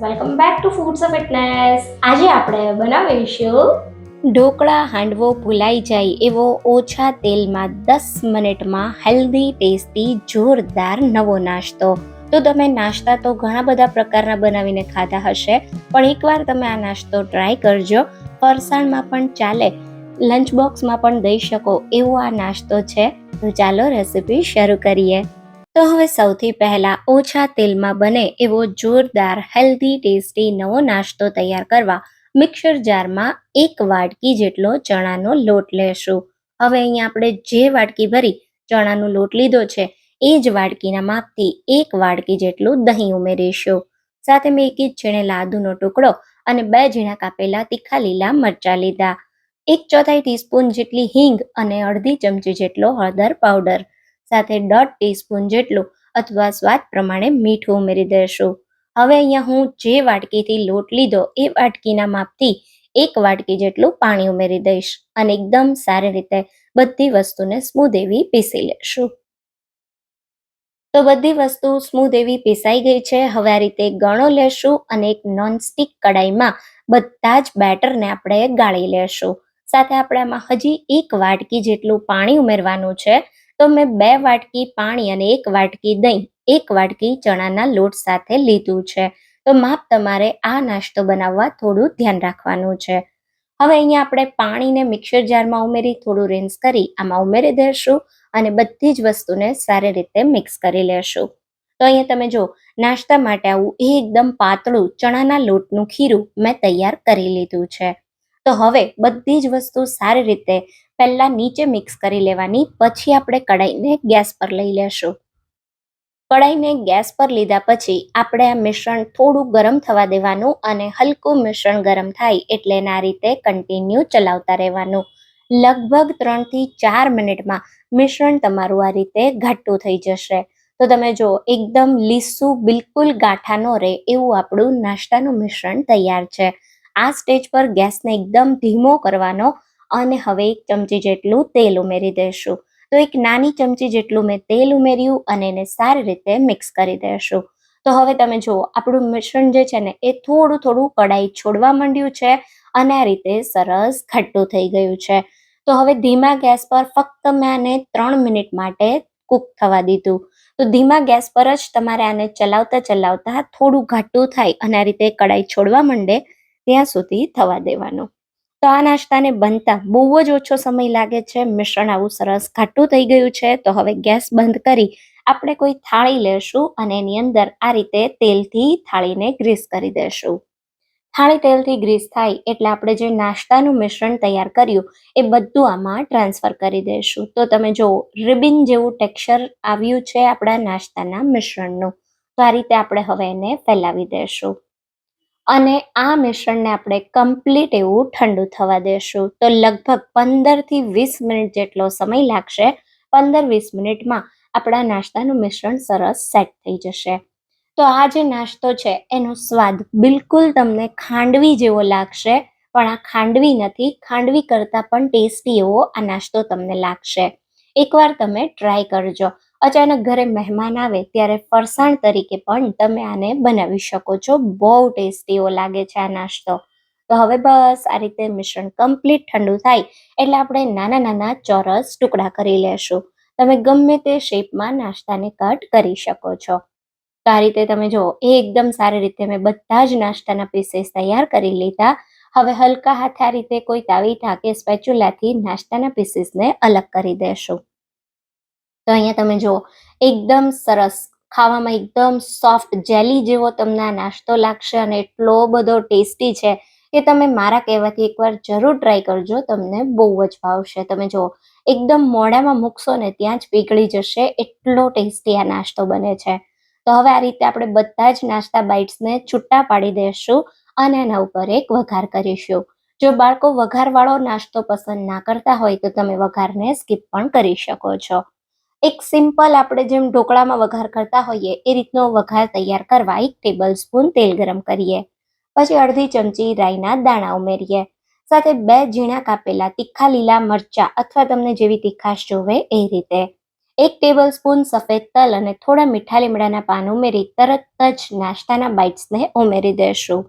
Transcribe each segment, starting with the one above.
Two foods of fitness આજે આપણે બનાવીશું ઢોકળા હાંડવો ભૂલાઈ જાય એવો ઓછા તેલમાં દસ મિનિટમાં હેલ્ધી ટેસ્ટી જોરદાર નવો નાસ્તો. તો તમે નાસ્તા તો ઘણા બધા પ્રકારના બનાવીને ખાધા હશે, પણ એકવાર તમે આ નાસ્તો ટ્રાય કરજો. ફરસાણમાં પણ ચાલે લંચ બોક્સમાં પણ દઈ શકો એવો આ નાસ્તો છે. તો ચાલો રેસીપી શરૂ કરીએ. તો હવે સૌથી પહેલા ઓછા તેલમાં બને એવો જોરદાર હેલ્ધી ટેસ્ટી નવો નાસ્તો તૈયાર કરવા મિક્સર જારમાં એક વાટકી જેટલો ચણાનો લોટ લેશું. હવે અહીંયા આપણે જે વાટકી ભરી, ચણાનો લોટ લીધો છે, એ જ વાટકીના માપથી એક વાટકી જેટલું દહીં ઉમેરીશું. સાથે મેં એક જ છીણેલા આદુનો ટુકડો અને બે ઝીણા કાપેલા તીખા લીલા મરચાં લીધા. એક ચોથાઈ ટીસ્પૂન જેટલી હિંગ અને અડધી ચમચી જેટલો હળદર પાવડર સાથે દોઢ ટીસ્પૂન જેટલું અથવા સ્વાદ પ્રમાણે મીઠું ઉમેરી દઈશું હવે અહીંયા હું જે વાટકીથી લોટ લીધો એ વાટકીના માપથી એક વાટકી જેટલું પાણી ઉમેરી દઈશ અને એકદમ સારી રીતે બધી વસ્તુને સ્મૂધ એવી પીસી લેશું. તો બધી વસ્તુ સ્મૂધ એવી પીસાઈ ગઈ છે. હવે આ રીતે ગણો લેશું અને એક નોનસ્ટિક કડાઈમાં બધા જ બેટરને આપણે ગાળી લેશું. સાથે આપણે આમાં હજી એક વાટકી જેટલું પાણી ઉમેરવાનું છે. તો મેં બે વાટકી પાણી અને એક વાટકી દહીં, એક વાટકી ચણાના લોટ સાથે લીધું છે. તો માપ તમારે આ નાસ્તો બનાવવા થોડું ધ્યાન રાખવાનું છે. હવે અહીંયા આપણે પાણીને મિક્સર જારમાં ઉમેરી, થોડું રેન્સ કરી, આમાં ઉમેરી દઈશું અને બધી જ વસ્તુને સારી રીતે મિક્સ કરી લેશું. તો અહીંયા તમે જો નાસ્તા માટે આવું એકદમ પાતળું ચણાના લોટનું ખીરું મેં તૈયાર કરી લીધું છે. તો હવે બધી જ વસ્તુ સારી રીતે પહેલાં નીચે મિક્સ કરી લેવાની, પછી આપણે કઢાઈને ગેસ પર લઈ લેશું. કઢાઈને ગેસ પર લીધા પછી આપણે આ મિશ્રણ થોડું ગરમ થવા દેવાનું અને હલકું મિશ્રણ ગરમ થાય એટલે આ રીતે કન્ટિન્યુ ચલાવતા રહેવાનું. લગભગ ત્રણથી ચાર મિનિટમાં મિશ્રણ તમારું આ રીતે ઘાટું થઈ જશે. તો તમે જો એકદમ લીસું બિલકુલ ગાંઠા ન રહે એવું આપણું નાસ્તાનું મિશ્રણ તૈયાર છે. આ સ્ટેજ પર ગેસને એકદમ ધીમો કરવાનો અને હવે એક ચમચી જેટલું તેલ ઉમેરી દઈશું તો એક નાની ચમચી જેટલું મેં તેલ ઉમેર્યું અને એને સારી રીતે મિક્સ કરી દઈશું તો હવે તમે જુઓ, આપણું મિશ્રણ જે છે ને, એ થોડું થોડું કડાઈ છોડવા માંડ્યું છે અને આ રીતે સરસ ઘટ્ટું થઈ ગયું છે. તો હવે ધીમા ગેસ પર ફક્ત મેં આને ત્રણ મિનિટ માટે કૂક થવા દીધું. તો ધીમા ગેસ પર જ તમારે આને ચલાવતા ચલાવતા થોડું ઘાટું થાય અને આ રીતે કડાઈ છોડવા માંડે ત્યાં સુધી થવા દેવાનું. તો આ નાસ્તાને બનતા બહુ જ ઓછો સમય લાગે છે. મિશ્રણ આવું સરસ ઘાટું થઈ ગયું છે. તો હવે ગેસ બંધ કરી આપણે કોઈ થાળી લેશું અને એની અંદર આ રીતે તેલથી થાળીને ગ્રીસ કરી દેશું. થાળી તેલથી ગ્રીસ થાય એટલે આપણે જે નાસ્તાનું મિશ્રણ તૈયાર કર્યું એ બધું આમાં ટ્રાન્સફર કરી દઈશું તો તમે જો રિબિન જેવું ટેક્સચર આવ્યું છે આપણા નાસ્તાના મિશ્રણનું, તો આ રીતે આપણે હવે એને ફેલાવી દઈશું અને આ મિશ્રણને આપણે કમ્પ્લીટ એવું ઠંડુ થવા દેશું. તો લગભગ પંદરથી વીસ મિનિટ જેટલો સમય લાગશે. પંદર વીસ મિનિટમાં આપણા નાસ્તાનું મિશ્રણ સરસ સેટ થઈ જશે. તો આ જે નાસ્તો છે, એનો સ્વાદ બિલકુલ તમને ખાંડવી જેવો લાગશે, પણ આ ખાંડવી નથી, ખાંડવી કરતાં પણ ટેસ્ટી એવો આ નાસ્તો તમને લાગશે. એકવાર તમે ટ્રાય કરજો. અચાનક ઘરે મહેમાન આવે ત્યારે ફરસાણ તરીકે પણ તમે આને બનાવી શકો છો. બહુ ટેસ્ટી એવો લાગે છે આ નાસ્તો. તો હવે બસ આ રીતે મિશ્રણ કમ્પ્લીટ ઠંડુ થાય એટલે આપણે નાના નાના ચોરસ ટુકડા કરી લેશું. તમે ગમે તે શેપમાં નાસ્તાને કટ કરી શકો છો. તો આ રીતે તમે જુઓ, એ એકદમ સારી રીતે મેં બધા જ નાસ્તાના પીસીસ તૈયાર કરી લીધા. હવે હલકા હાથે આ રીતે કોઈ તાવીથા કે સ્પેચ્યુલાથી નાસ્તાના પીસીસને અલગ કરી દેશું. તો અહીંયા તમે જુઓ, એકદમ સરસ, ખાવામાં એકદમ સોફ્ટ જેલી જેવો તમને આ નાસ્તો લાગશે અને એટલો બધો ટેસ્ટી છે કે તમે મારા કહેવાથી એકવાર જરૂર ટ્રાય કરજો, તમને બહુ જ ભાવશે. તમે જુઓ, એકદમ મોઢામાં મૂકશો ને ત્યાં જ પીગળી જશે, એટલો ટેસ્ટી આ નાસ્તો બને છે. તો હવે આ રીતે આપણે બધા જ નાસ્તા બાઇટ્સને છૂટા પાડી દઈશું અને એના ઉપર એક વઘાર કરીશું. જો બાળકો વઘારવાળો નાસ્તો પસંદ ના કરતા હોય તો તમે વઘારને સ્કીપ પણ કરી શકો છો. એક સિમ્પલ આપણે જેમ ઢોકળામાં વઘાર કરતા હોઈએ, એ રીતનો વઘાર તૈયાર કરવા એક ટેબલ સ્પૂન તેલ ગરમ કરીએ. પછી અડધી ચમચી રાઈના દાણા ઉમેરીએ. સાથે બે ઝીણા કાપેલા તીખા લીલા મરચા અથવા તમને જેવી તીખાશ જોવે એ રીતે. એક ટેબલ સ્પૂન સફેદ તલ અને થોડા મીઠા લીમડાના પાન ઉમેરી તરત જ નાસ્તાના બાઇટ્સને ઉમેરી દેશું.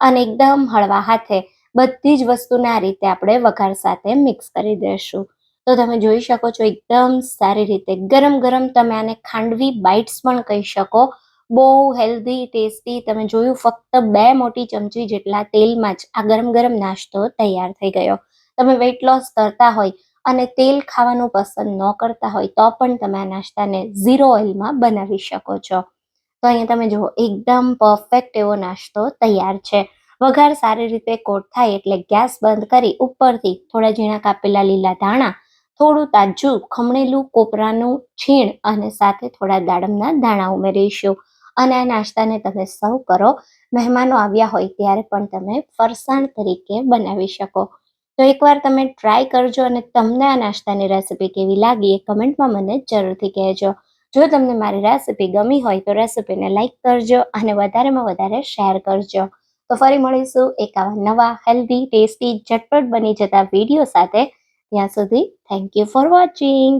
અને એકદમ હળવા હાથે બધી જ વસ્તુને રીતે આપણે વઘાર સાથે મિક્સ કરી દઈશું તો તમે જોઈ શકો છો એકદમ સારી રીતે. ગરમ ગરમ તમે આને ખાંડવી બાઇટ્સ પણ કહી શકો. બહુ હેલ્ધી ટેસ્ટી તમે જોયું ફક્ત બે મોટી ચમચી જેટલા તેલમાં જ આ ગરમ ગરમ નાસ્તો તૈયાર થઈ ગયો. તમે વેઇટ લોસ કરતા હોય અને તેલ ખાવાનું પસંદ ન કરતા હોય તો પણ તમે આ નાસ્તાને ઝીરો ઓઇલમાં બનાવી શકો છો. તો અહીંયા તમે જુઓ, એકદમ પરફેક્ટ એવો નાસ્તો તૈયાર છે. વઘાર સારી રીતે કોટ થાય એટલે ગેસ બંધ કરી ઉપરથી થોડા ઝીણા કાપેલા લીલા ધાણા થોડું તાજું ખમણેલું કોપરાનું છીણ અને સાથે થોડા દાડમના દાણા ઉમેરીશું. અને આ નાસ્તાને તમે સર્વ કરો. મહેમાનો આવ્યા હોય ત્યારે પણ તમે ફરસાણ તરીકે બનાવી શકો. તો એકવાર તમે ટ્રાય કરજો અને તમને આ નાસ્તાની રેસિપી કેવી લાગી એ કમેન્ટમાં મને જરૂરથી કહેજો. જો તમને મારી રેસિપી ગમી હોય તો રેસિપીને લાઇક કરજો અને વધારેમાં વધારે શેર કરજો. તો ફરી મળીશું એક આવા નવા હેલ્ધી, ટેસ્ટી, ઝટપટ બની જતા વીડિયો સાથે. ત્યાં સુધી થેન્ક યુ ફોર વોચિંગ